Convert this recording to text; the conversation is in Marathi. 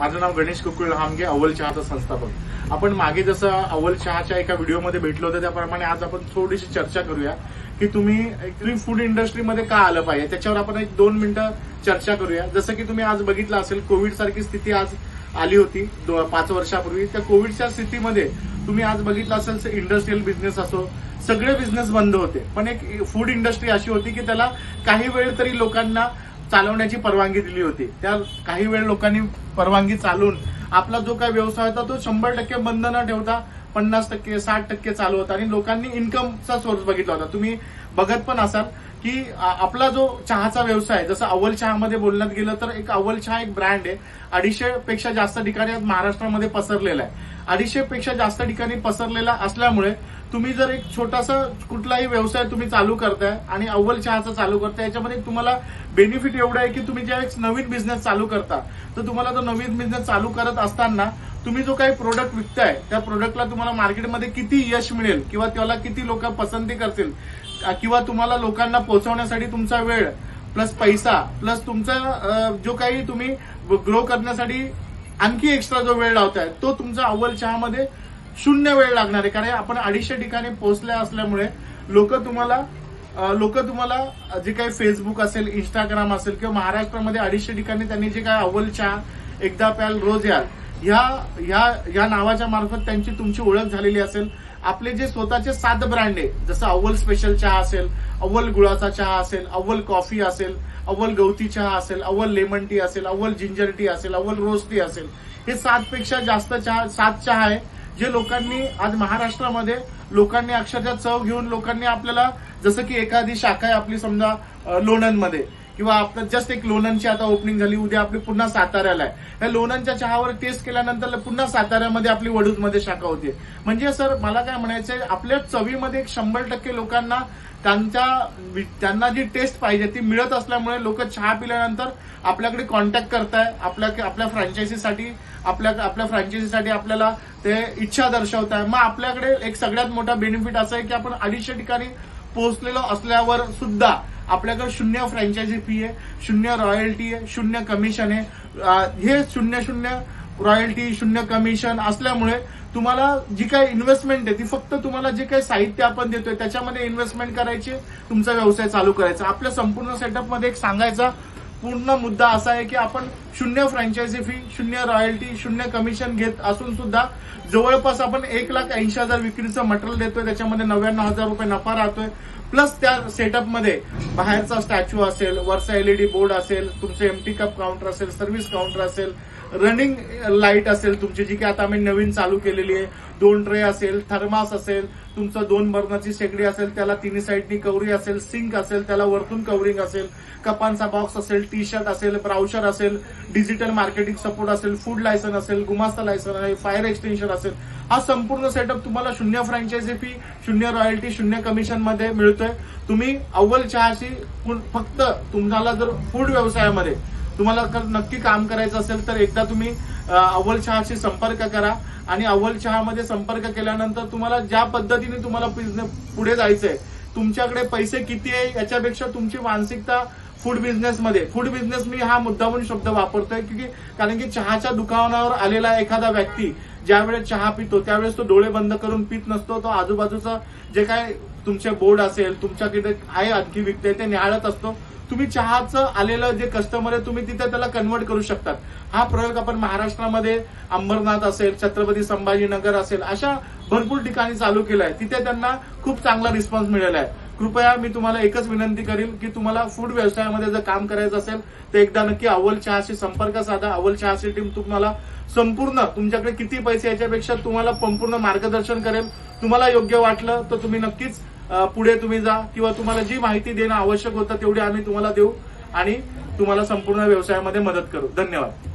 माझं नाव गणेश कुकुळ हामगे अव्वल चहाचा संस्थापक. आपण मागे जसं अव्वल चहाच्या एका व्हिडिओमध्ये भेटलो होतं त्याप्रमाणे आज आपण थोडीशी चर्चा करूया की तुम्ही ऍक्च्युली फूड इंडस्ट्रीमध्ये का आलं पाहिजे? त्याच्यावर आपण एक दोन मिनिटं चर्चा करूया. जसं की तुम्ही आज बघितलं असेल कोविड सारखी स्थिती आज आली होती दो- पाच वर्षापूर्वी. त्या कोविडच्या स्थितीमध्ये तुम्ही आज बघितलं असेल इंडस्ट्रीयल बिझनेस असो सगळे बिझनेस बंद होते. पण एक फूड इंडस्ट्री अशी होती की त्याला काही वेळ तरी लोकांना चालवण्याची परवानगी दिली होती. त्या काही वेळ लोकांनी परवानगी चालून आपला जो काही व्यवसाय होता तो शंभर टक्के बंद न ठेवता पन्नास टक्के साठ टक्के चालू होता आणि लोकांनी इन्कमचा सोर्स बघितला होता. तुम्ही बघत पण असाल की आपला जो चहाचा व्यवसाय जसं अव्वल चहामध्ये बोलण्यात गेलं तर एक अव्वल चहा एक ब्रँड आहे. अडीचशे पेक्षा जास्त ठिकाणी आज महाराष्ट्रामध्ये पसरलेला आहे. अडीचशे पेक्षा जास्त ठिकाणी पसरलेला असल्यामुळे तुम्ही जर एक छोटासा कुठलाही व्यवसाय तुम्ही चालू करताय आणि अव्वल चहाचा चालू करताय याच्यामध्ये तुम्हाला बेनिफिट एवढं आहे की तुम्ही ज्यावेळेस नवीन बिझनेस चालू करता तर तुम्हाला तो नवीन बिझनेस चालू करत असताना तुम्ही जो काही प्रोडक्ट विकताय त्या प्रोडक्टला तुम्हाला मार्केटमध्ये किती यश मिळेल किंवा त्याला किती लोक पसंती करतील किंवा तुम्हाला लोकांना पोहोचवण्यासाठी तुमचा वेळ प्लस पैसा प्लस तुमचा जो काही तुम्ही ग्रो करण्यासाठी आणखी एक्स्ट्रा जो वेळ लावताय तो तुमचा अव्वल चहामध्ये शून्य वेळ लागणार आहे. कारण आपण अडीचशे ठिकाणी पोहोचल्या असल्यामुळे लोक तुम्हाला लोक तुम्हाला जे काही फेसबुक असेल इंस्टाग्राम असेल किंवा महाराष्ट्रामध्ये अडीचशे ठिकाणी त्यांनी जे काय अव्वल चहा एकदा प्याल रोज याल ह्या ह्या ह्या नावाच्या मार्फत त्यांची तुमची ओळख झालेली असेल. आपले जे स्वतःचे सात ब्रँड आहे जसं अव्वल स्पेशल चहा असेल अव्वल गुळाचा चहा असेल अव्वल कॉफी असेल अव्वल गवती चहा असेल अव्वल लेमन टी असेल अव्वल जिंजर टी असेल अव्वल रोज टी असेल. हे सात पेक्षा जास्त चहा सात चहा आहे. जे लोकांनी आज महाराष्ट्रामध्ये लोकांनी अक्षरशः चव घेऊन लोकांनी आपल्याला जसं की एखादी शाखा आहे आपली समजा लोणंदमध्ये. किंवा आपलं जस्ट एक लोणंदची आता ओपनिंग झाली उद्या आपली पुन्हा साताऱ्याला आहे. या लोणंदच्या चहावर टेस्ट केल्यानंतर पुन्हा साताऱ्यामध्ये आपली वडूजमध्ये शाखा होते म्हणजे सर मला काय म्हणायचंय आपल्या चवीमध्ये एक शंभर टक्के लोकांना त्यांच्या त्यांना जी टेस्ट पाहिजे ती मिळत असल्यामुळे लोक चहा पिल्यानंतर आपल्याकडे कॉन्टॅक्ट करताय आपल्या आपल्या फ्रँचायझीसाठी आपल्या आपल्या फ्रँचायझीसाठी आपल्याला ते इच्छा दर्शवत आहे मग आपल्याकडे एक सगळ्यात मोठा बेनिफिट असा आहे की आपण अडीचशे ठिकाणी पोहोचलेलो असल्यावर सुद्धा आपल्याकडे शून्य फ्रँचायझी फी आहे शून्य रॉयल्टी आहे शून्य कमिशन आहे. हे शून्य शून्य रॉयल्टी शून्य कमिशन असल्यामुळे तुम्हाला जी काही इन्व्हेस्टमेंट आहे ती फक्त तुम्हाला जे काही साहित्य आपण देतोय त्याच्यामध्ये इन्व्हेस्टमेंट करायची तुमचा व्यवसाय चालू करायचा. आपल्या संपूर्ण सेटअपमध्ये एक सांगायचा पूर्ण मुद्दा असा आहे की आपण शून्य फ्रँचायझी फी शून्य रॉयल्टी शून्य कमिशन घेत असून सुद्धा जवळपास आपण एक लाख ऐंशी हजार विक्रीचं मटेरियल देतोय. त्याच्यामध्ये नव्याण्णव हजार रुपये नफा राहतोय. प्लस त्या सेटअपमध्ये बाहेरचा स्टॅच्यू असेल वरचा एलईडी बोर्ड असेल तुमचं एमटी कप काउंटर असेल सर्व्हिस काउंटर असेल रनिंग लाइट असेल तुमची जी की आता आम्ही नवीन चालू केलेली आहे. दोन ट्रे असेल थर्मास असेल तुमचं दोन बर्नरची शेगडी असेल त्याला तिन्ही साईडनी कवरी असेल सिंक असेल त्याला वरतून कवरिंग असेल कपांचा बॉक्स असेल टी शर्ट असेल ब्राउशर असेल डिजिटल मार्केटिंग सपोर्ट असेल फूड लायसन असेल गुमास्ता लायसन आहे फायर एक्सटेन्शन असेल. हा संपूर्ण सेटअप तुम्हाला शून्य फ्रँचायझी फी शून्य रॉयल्टी शून्य कमिशनमध्ये मिळतोय. तुम्ही अव्वल चहाशी फक्त तुम्हाला जर फूड व्यवसायामध्ये तुम्हाला जर नक्की काम करायचं असेल तर एकदा तुम्ही अव्वल चहाशी संपर्क करा. आणि अव्वल चहामध्ये संपर्क केल्यानंतर तुम्हाला ज्या पद्धतीने तुम्हाला पुढे जायचंय तुमच्याकडे पैसे किती आहे याच्यापेक्षा तुमची मानसिकता फूड बिझनेसमध्ये फूड बिझनेस मी हा मुद्दामून शब्द वापरतोय की कारण की चहाच्या दुकानावर आलेला एखादा व्यक्ती ज्यावेळेस चहा पितो त्यावेळेस तो डोळे बंद करून पित नसतो तो आजूबाजूचं जे काय तुमचे बोर्ड असेल तुमच्याकडे आहे आणखी विकते ते निहाळत असतो. तुम्ही चहाचं आलेलं जे कस्टमर आहे तुम्ही तिथे त्याला कन्वर्ट करू शकतात. हा प्रयोग आपण महाराष्ट्रामध्ये अंबरनाथ असेल छत्रपती संभाजीनगर असेल अशा भरपूर ठिकाणी चालू केलाय. तिथे त्यांना खूप चांगला रिस्पॉन्स मिळाला आहे. कृपया मी तुम्हाला एकच विनंती करेल की तुम्हाला फूड व्यवसायामध्ये जर काम करायचं असेल तर एकदा नक्की अव्वल चहाशी संपर्क साधा. अव्वल चहाची टीम तुम्हाला संपूर्ण तुमच्याकडे किती पैसे याच्यापेक्षा तुम्हाला संपूर्ण मार्गदर्शन करेल. तुम्हाला योग्य वाटलं तर तुम्ही नक्कीच पुढे तुम्ही जा किंवा तुम्हाला जी माहिती देणं आवश्यक होतं तेवढी आम्ही तुम्हाला देऊ आणि तुम्हाला संपूर्ण व्यवसायामध्ये मदत करू. धन्यवाद.